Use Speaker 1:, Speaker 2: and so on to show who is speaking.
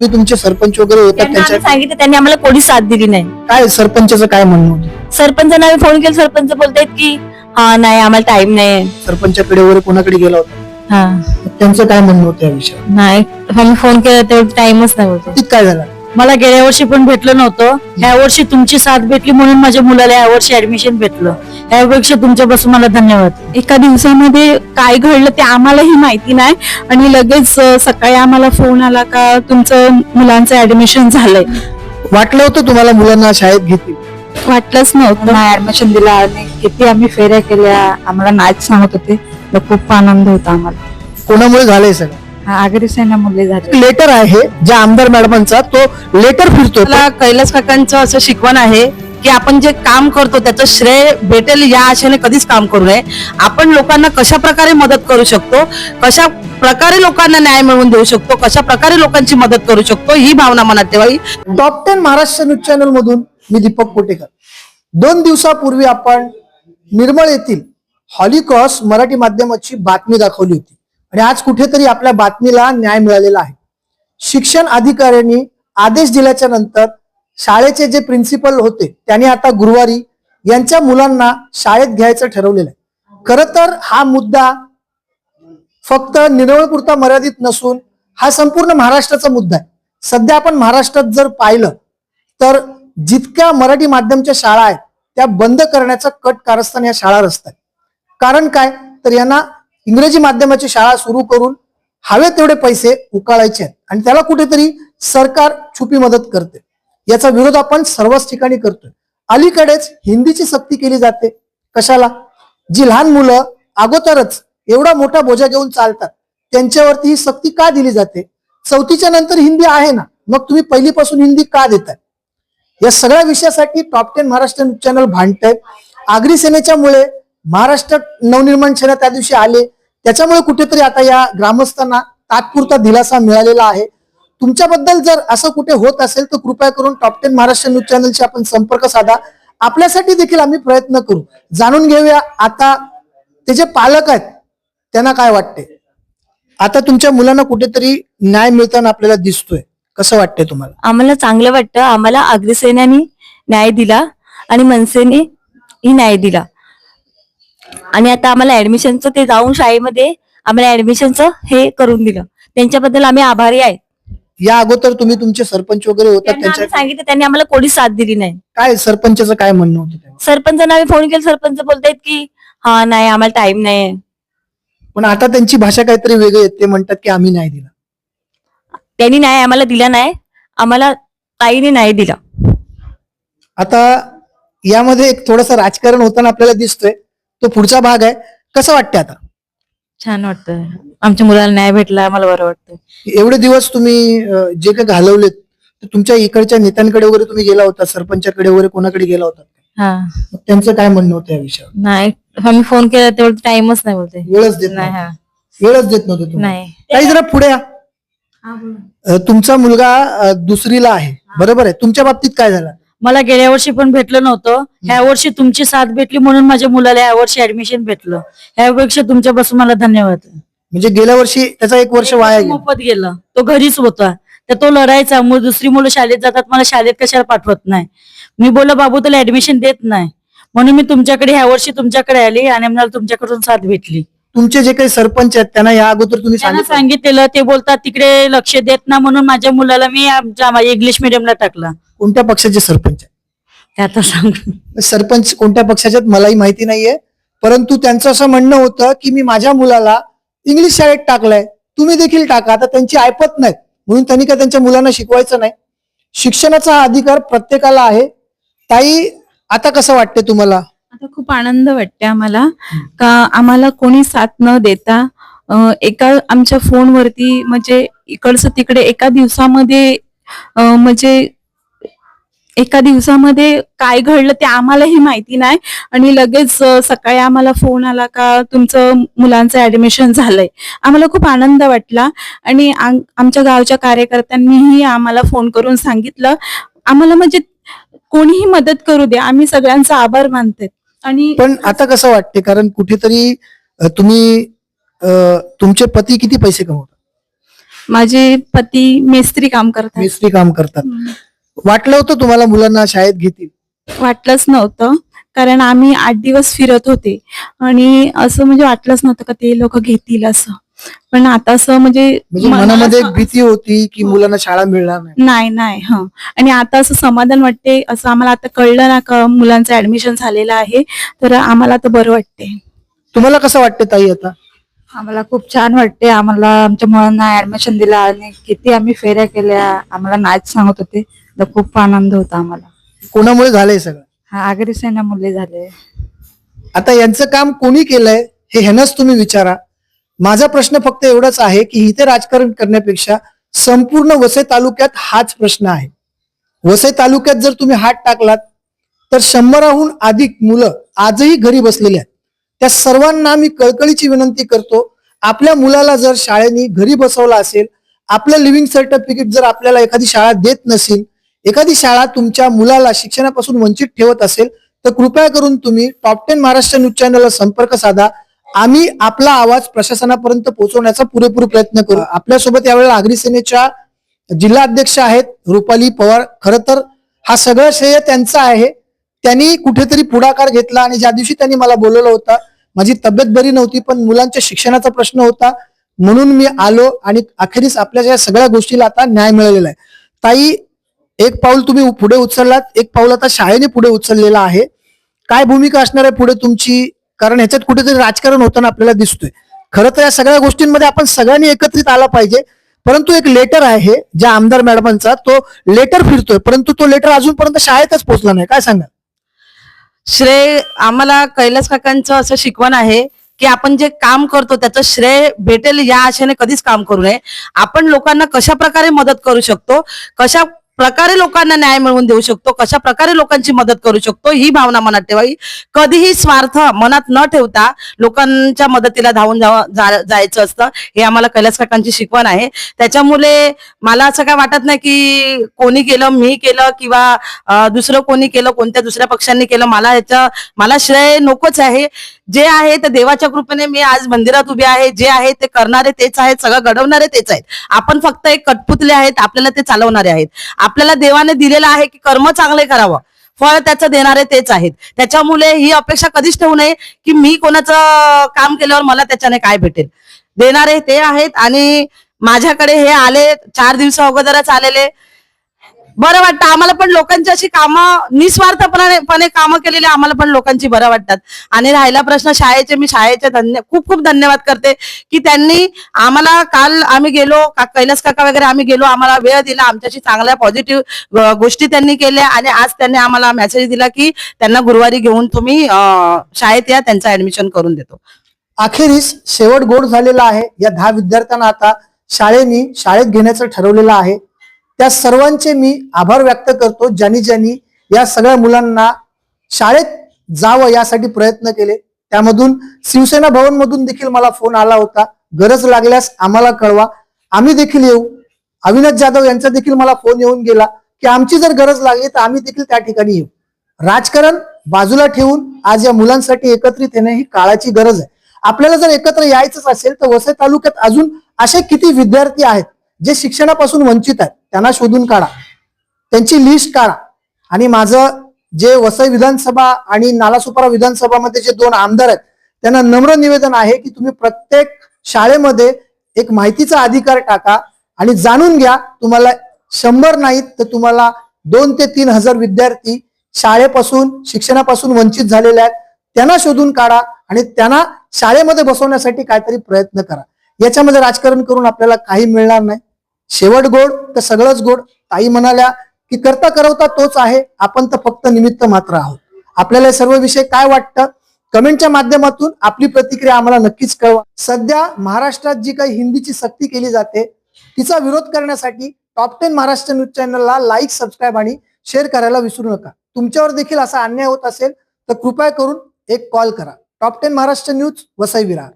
Speaker 1: ते तुमचे सरपंच वगैरे होतात
Speaker 2: त्यांना
Speaker 1: त्यांच्या
Speaker 2: सांगितलं त्यांनी आम्हाला कोणीच साथ दिली नाही.
Speaker 1: काय सरपंचाचं काय म्हणणं होतं?
Speaker 2: सरपंचांना आम्ही फोन केला सरपंच बोलतायत की हा नाही आम्हाला टाइम नाही
Speaker 1: सरपंचाकडे वगैरे कोणाकडे गेला होता?
Speaker 2: हा.
Speaker 1: त्यांचं काय म्हणणं होतं या विषयावर?
Speaker 2: नाही आम्ही फोन केला तेवढं टाइमच नाही होतो
Speaker 1: किती काय झालं?
Speaker 2: मला गेल्या वर्षी पण भेटलं नव्हतं. ह्या वर्षी तुमची साथ भेटली म्हणून माझ्या मुलाला या वर्षी ऍडमिशन भेटलं. यापेक्षा तुमच्यापासून मला धन्यवाद.
Speaker 3: एका दिवसामध्ये काय घडलं ते आम्हालाही माहिती नाही. आणि लगेच सकाळी आम्हाला फोन आला का तुमचं मुलांचं ऍडमिशन झालंय.
Speaker 1: वाटलं होतं तुम्हाला मुलांना शाळेत घेतील?
Speaker 3: वाटलंच नव्हतं.
Speaker 4: नाही ऍडमिशन दिलं आणि किती आम्ही फेऱ्या केल्या आम्हाला नाच सांगत होते. खूप आनंद होता आम्हाला.
Speaker 1: कोणामुळे झालंय सगळं?
Speaker 4: हा, आगरी सेना मुले झाले.
Speaker 1: लेटर आहे ज्या आमदार मॅडमांचा तो लेटर फिरतो
Speaker 5: मला कैलास काकांचं असं शिकवण आहे की आपण जे काम करतो त्याचं श्रेय भेटेल या आशेने कधीच काम करू नये. आपण लोकांना कशा प्रकारे मदत करू शकतो कशा प्रकारे लोकांना न्याय मिळवून देऊ शकतो कशा प्रकारे लोकांची मदत करू शकतो ही भावना मनात ठेवावी.
Speaker 1: Top ten Maharashtra news channel मधून मी दीपक कोटेकर. दोन दिवसापूर्वी आपण निर्मळ येथील हॉलीक्रॉस मराठी माध्यमाची बातमी दाखवली होती. आणि आज कुठेतरी आपल्या बातमीला न्याय मिळालेला आहे. शिक्षण अधिकाऱ्यांनी आदेश दिल्याच्या नंतर शाळेचे जे प्रिन्सिपल होते त्यांनी आता गुरुवारी यांच्या मुलांना शाळेत घ्यायचं ठरवलेलं आहे. खरं तर हा मुद्दा फक्त निरवळपुरता मर्यादित नसून हा संपूर्ण महाराष्ट्राचा मुद्दा आहे. सध्या आपण महाराष्ट्रात जर पाहिलं तर जितक्या मराठी माध्यमच्या शाळा आहेत त्या बंद करण्याचा कट कारस्थान या शाळा रचतात कारण काय? तर यांना इंग्रजी माध्यमाची शाळा सुरू करून हवे तेवढे पैसे उकाळायचे आहेत. आणि त्याला कुठेतरी सरकार छुपी मदत करते. याचा विरोध आपण सर्वच ठिकाणी करतोय. अलीकडेच हिंदीची सक्ती केली जाते. कशाला? जी लहान मुलं अगोदरच एवढा मोठा बोजा घेऊन चालतात त्यांच्यावरती ही सक्ती का दिली जाते? चौथीच्या नंतर हिंदी आहे ना? मग तुम्ही पहिलीपासून हिंदी का देताय? या सगळ्या विषयासाठी top ten Maharashtra news channel भांडतायत. Agri सेनेच्यामुळे महाराष्ट्र नवनिर्माण सेना त्या दिवशी आले. त्याच्यामुळे कुठेतरी आता या ग्रामस्थांना तात्पुरता दिलासा मिळालेला आहे. तुमच्याबद्दल जर असं कुठे होत असेल तर कृपया करून टॉप टेन महाराष्ट्र न्यूज चॅनलशी आपण संपर्क साधा. आपल्यासाठी देखील आम्ही प्रयत्न करू. जाणून घेऊया आता ते जे पालक आहेत त्यांना काय वाटते? आता तुमच्या मुलांना कुठेतरी न्याय मिळताना आपल्याला दिसतोय. कसं वाटतंय तुम्हाला?
Speaker 2: आम्हाला चांगलं वाटतं. आम्हाला अग्रसेनानी न्याय दिला आणि मनसेने ही न्याय दिला. आणि आता आम्हाला ऍडमिशनचं ते जाऊन शाळेमध्ये आम्हाला ऍडमिशनचं हे करून दिलं. त्यांच्याबद्दल आम्ही आभारी आहे.
Speaker 1: या अगोदर तुम्ही तुमचे सरपंच वगैरे होतात
Speaker 2: त्यांना आम्ही
Speaker 1: त्यांच्या
Speaker 2: सांगितलं त्यांनी आम्हाला कोणीच साथ दिली नाही.
Speaker 1: काय सरपंचाचं काय म्हणणं होतं तेव्हा?
Speaker 2: सरपंचांना आम्ही फोन केला सरपंच बोलतायत की हा नाही आम्हाला टाइम नाही.
Speaker 1: पण आता त्यांची भाषा काहीतरी वेगळी आहे ते म्हणतात की आम्ही नाही दिला.
Speaker 2: त्यांनी न्याय आम्हाला दिला नाही. आम्हाला ताईने न्याय दिला.
Speaker 1: आता यामध्ये एक थोडंसं राजकारण होताना आपल्याला दिसतोय. तो पुढचा भाग आहे. कसं वाटतंय आता?
Speaker 4: छान वाटतं आमच्या मुलाला न्याय भेटला आम्हाला बरं वाटतं
Speaker 1: एवढे दिवस तुम्ही अं, जे काही घालवलेत ते तुमच्या इकडच्या नेत्यांकडे वगैरे तुम्ही गेला होता सरपंचाकडे वगैरे कोणाकडे गेला होता?
Speaker 4: हा.
Speaker 1: मग त्यांचं काय म्हणणं होतं या विषयावर?
Speaker 4: नाही आम्ही फोन केला तेवढं टाइमच नाही बोलते.
Speaker 1: वेळच देत
Speaker 4: नाही. हा.
Speaker 1: वेळच देत नव्हते तुम्ही
Speaker 4: नाही.
Speaker 1: काही जरा पुढे या. अं, तुमचा मुलगा अं, दुसरीला आहे. बरोबर आहे. तुमच्या बाबतीत काय झालं?
Speaker 2: मला गेल्या वर्षी पण भेटलं नव्हतं. ह्या वर्षी तुमची साथ भेटली म्हणून माझ्या मुलाला या वर्षी ऍडमिशन भेटलं. यापेक्षा तुमच्यापासून मला धन्यवाद.
Speaker 1: म्हणजे गेल्या वर्षी त्याचा एक वर्ष वाया गेलं.
Speaker 2: मोफत गेलं. तो घरीच होता. तर तो लढायचा. मग दुसरी मुलं शाळेत जातात. मला शाळेत कशाला पाठवत नाही? मी बोललो बाबू तुला ऍडमिशन देत नाही. म्हणून मी तुमच्याकडे ह्या वर्षी तुमच्याकडे आली आणि मला तुमच्याकडून साथ भेटली.
Speaker 1: तुमचे जे काही सरपंच आहेत त्यांना या अगोदर तुम्ही
Speaker 2: त्यांना
Speaker 1: सांगितलं?
Speaker 2: सांगितलेलं ते बोलतात तिकडे लक्ष देत ना. म्हणून माझ्या मुलाला मी आमच्या इंग्लिश मिडियमला टाकला.
Speaker 1: कोणत्या पक्षाचे सरपंच आहेत?
Speaker 2: ते आता सांग.
Speaker 1: सरपंच कोणत्या पक्षाचे आहेत मलाही माहिती नाहीये. परंतु त्यांचं असं म्हणणं होतं की मी माझ्या मुलाला इंग्लिश शाळेत टाकलंय. तुम्ही देखील टाका. आता त्यांची ऐपत नाहीत. म्हणून त्यांनी काय त्यांच्या मुलांना शिकवायचं नाही. शिक्षणाचा हा अधिकार प्रत्येकाला आहे. ताई आता कसं वाटते तुम्हाला?
Speaker 3: आता खूप आनंद वाटते आम्हाला. का आम्हाला कोणी साथ न देता अं, एका आमच्या फोनवरती म्हणजे इकडचं तिकडे एका दिवसामध्ये अं, म्हणजे एका दिवसामध्ये काय घडलं ते आम्हालाही माहिती नाही. आणि लगेच सकाळी आम्हाला फोन आला का तुमचं मुलांचं ऍडमिशन झालंय. आम्हाला खूप आनंद वाटला. आणि आम- आमच्या गावच्या कार्यकर्त्यांनीही आम्हाला फोन करून सांगितलं. आम्हाला म्हणजे कोणीही मदत करू दे आम्ही सगळ्यांचा आभार मानते आणि
Speaker 1: पण आता कसं वाटते कारण कुठेतरी तुम्ही तुमचे पती किती पैसे कमवतात?
Speaker 3: माझे पती मेस्त्री काम करतात.
Speaker 1: मिस्त्री काम करतात. वाटलं होतं तुम्हाला मुलांना शाळेत घेतील?
Speaker 3: वाटलंच नव्हतं. कारण आम्ही आठ दिवस फिरत होते. आणि असं म्हणजे वाटलंच नव्हतं का ते लोक घेतील असं. पण आता असं म्हणजे
Speaker 1: म्हणजे मनामध्ये एक भीती होती की मुलांना शाळा मिळणार नाही.
Speaker 3: नाही नाही हा. आणि आता असं समाधान वाटते असं आम्हाला आता कळलं ना का मुलांचं ऍडमिशन झालेलं आहे. तर आम्हाला आता बरं वाटते.
Speaker 1: तुम्हाला कसं वाटतं ताई आता?
Speaker 4: आम्हाला खूप छान वाटते. आम्हाला आमच्या मुलांना ऍडमिशन दिलं आणि किती आम्ही फेऱ्या केल्या. आम्हाला नाच सांगत होते. तर खूप आनंद होता आम्हाला.
Speaker 1: कोणामुळे झालंय सगळं?
Speaker 4: हा आगरी सेना मुले झाले.
Speaker 1: आता यांचं काम कोणी केलंय हे ह्यानंच तुम्ही विचारा. माझा प्रश्न फक्त एवढाच आहे की इथे राजकारण करण्यापेक्षा संपूर्ण वसई तालुक्यात हाच प्रश्न आहे. वसई तालुक्यात जर तुम्ही हात टाकलात तर शंभराहून अधिक मुलं आजही घरी बसलेली आहेत. त्या सर्वांना मी कळकळीची विनंती करतो आपल्या मुलाला जर शाळेने घरी बसवला असेल आपलं लिव्हिंग सर्टिफिकेट जर आपल्याला एखादी शाळा देत नसेल एखादी शाळा तुमच्या मुलाला शिक्षणापासून वंचित ठेवत असेल तर कृपया करून तुम्ही टॉप टेन महाराष्ट्र न्यूज चॅनलला संपर्क साधा. आम्ही आपला आवाज प्रशासनापर्यंत पोहोचवण्याचा पुरेपूर प्रयत्न करू. आपल्यासोबत यावेळेला आगरी सेनेच्या जिल्हा अध्यक्ष आहेत रुपाली पवार. खर तर हा सगळं श्रेय त्यांचं आहे. त्यांनी कुठेतरी पुढाकार घेतला आणि ज्या दिवशी त्यांनी मला बोलवलं होतं माझी तब्येत बरी नव्हती पण मुलांच्या शिक्षणाचा प्रश्न होता. म्हणून मी आलो आणि अखेरीस आपल्या या सगळ्या गोष्टीला आता न्याय मिळालेला आहे. ताई एक पाऊल तुम्ही पुढे उचललात एक पाऊल आता शाळेने पुढे उचललेला आहे. काय भूमिका असणार आहे पुढे तुमची? कारण ह्याच्यात कुठेतरी राजकारण होताना आपल्याला दिसतोय. खरं तर या सगळ्या गोष्टींमध्ये आपण सगळ्यांनी एकत्रित आला पाहिजे. परंतु एक लेटर आहे ज्या आमदार मॅडमांचा तो लेटर फिरतोय. परंतु तो लेटर अजूनपर्यंत शाळेतच पोहोचला नाही. काय सांगा
Speaker 5: श्रेय आम्हाला कैलास काकांचं असं शिकवण आहे की आपण जे काम करतो त्याचं श्रेय भेटेल या आशेने कधीच काम करू नये. आपण लोकांना कशा प्रकारे मदत करू शकतो? कशा प्रकारे लोकांना न्याय मिळवून देऊ शकतो कशा प्रकारे लोकांची मदत करू शकतो ही भावना मनात ठेवावी. कधीही स्वार्थ मनात न ठेवता लोकांच्या मदतीला धावून जायचं असतं. हे आम्हाला कैलास काकांची शिकवण आहे. त्याच्यामुळे मला असं काय वाटत नाही की कोणी केलं मी केलं किंवा दुसरं कोणी केलं कोणत्या दुसऱ्या पक्षांनी केलं मला याच्या मला श्रेय नकोच आहे. जे आहे ते देवाच्या कृपेने मी आज मंदिरात उभे आहे. जे आहे ते करणारे तेच आहेत सगळं घडवणारे तेच आहेत. आपण फक्त एक कटपुतले आहेत आपल्याला ते चालवणारे आहेत. आपल्याला देवाने दिलेलं आहे की कर्म चांगले करावं. फळ त्याचं देणारे तेच आहेत. त्याच्यामुळे ही अपेक्षा कधीच ठेवू नये की मी कोणाचं काम केल्यावर मला त्याच्याने काय भेटेल. देणारे ते आहेत आणि माझ्याकडे हे आले चार दिवसा अगोदरच आलेले. बरं वाटतं. आम्हाला पण लोकांची अशी कामं निस्वार्थपणे कामं केलेली आम्हाला पण लोकांची बरं वाटतात. आणि राहिला प्रश्न शाळेचे मी शाळेचे धन्य खूप खूप धन्यवाद करते की त्यांनी आम्हाला काल आम्ही गेलो का- कैलास काका वगैरे आम्ही गेलो आम्हाला वेळ दिला आमच्याशी चांगल्या पॉझिटिव्ह गोष्टी त्यांनी केल्या आणि आज त्यांनी आम्हाला मेसेज दिला की त्यांना गुरुवारी घेऊन तुम्ही शाळेत या त्यांचं ऍडमिशन करून देतो.
Speaker 1: अखेरीस शेवट गोड झालेला आहे. या दहा विद्यार्थ्यांना आता शाळेनी शाळेत घेण्याचं ठरवलेलं आहे. त्या सर्वांचे मी आभार व्यक्त करतो. ज्यांनी ज्यांनी या सगळ्या मुलांना शाळेत जावं यासाठी प्रयत्न केले. त्यामधून शिवसेना भवन मधून देखील मला फोन आला होता. गरज लागल्यास आम्हाला कळवा. आम्ही देखील येऊ. अविनाश जाधव यांचा देखील मला फोन येऊन गेला की आमची जर गरज लागली तर आम्ही देखील त्या ठिकाणी येऊ. राजकारण बाजूला ठेवून आज या मुलांसाठी एकत्रित येणे ही काळाची गरज आहे. आपल्याला जर एकत्र यायचंच असेल तर वसई तालुक्यात अजून असे किती विद्यार्थी आहेत जे शिक्षणापासून वंचित आहेत? त्यांना शोधून काढा. त्यांची लिस्ट काढा. आणि माझं जे वसई विधानसभा आणि नालासुपारा विधानसभामध्ये जे दोन आमदार आहेत त्यांना नम्र निवेदन आहे की तुम्ही प्रत्येक शाळेमध्ये एक माहितीचा अधिकार टाका आणि जाणून घ्या तुम्हाला शंभर नाहीत तर तुम्हाला दोन ते तीन हजार विद्यार्थी शाळेपासून शिक्षणापासून वंचित झालेले आहेत त्यांना शोधून काढा आणि त्यांना शाळेमध्ये बसवण्यासाठी काहीतरी प्रयत्न करा. याच्यामध्ये राजकारण करून आपल्याला काही मिळणार नाही. शेवट गोड तर सगळंच गोड. ताई म्हणाल्या की करता करवता तोच आहे आपण तर फक्त निमित्त मात्र आहोत. आपल्याला सर्व विषय काय वाटतं? कमेंटच्या माध्यमातून आपली प्रतिक्रिया आम्हाला नक्कीच कळवा. सध्या महाराष्ट्रात जी काही हिंदीची सक्ती केली जाते तिचा विरोध करण्यासाठी टॉप टेन महाराष्ट्र न्यूज चॅनलला लाईक सबस्क्राईब आणि शेअर करायला विसरू नका. तुमच्यावर देखील असा अन्याय होत असेल तर कृपया करून एक कॉल करा. Top ten Maharashtra news Vasai Virar.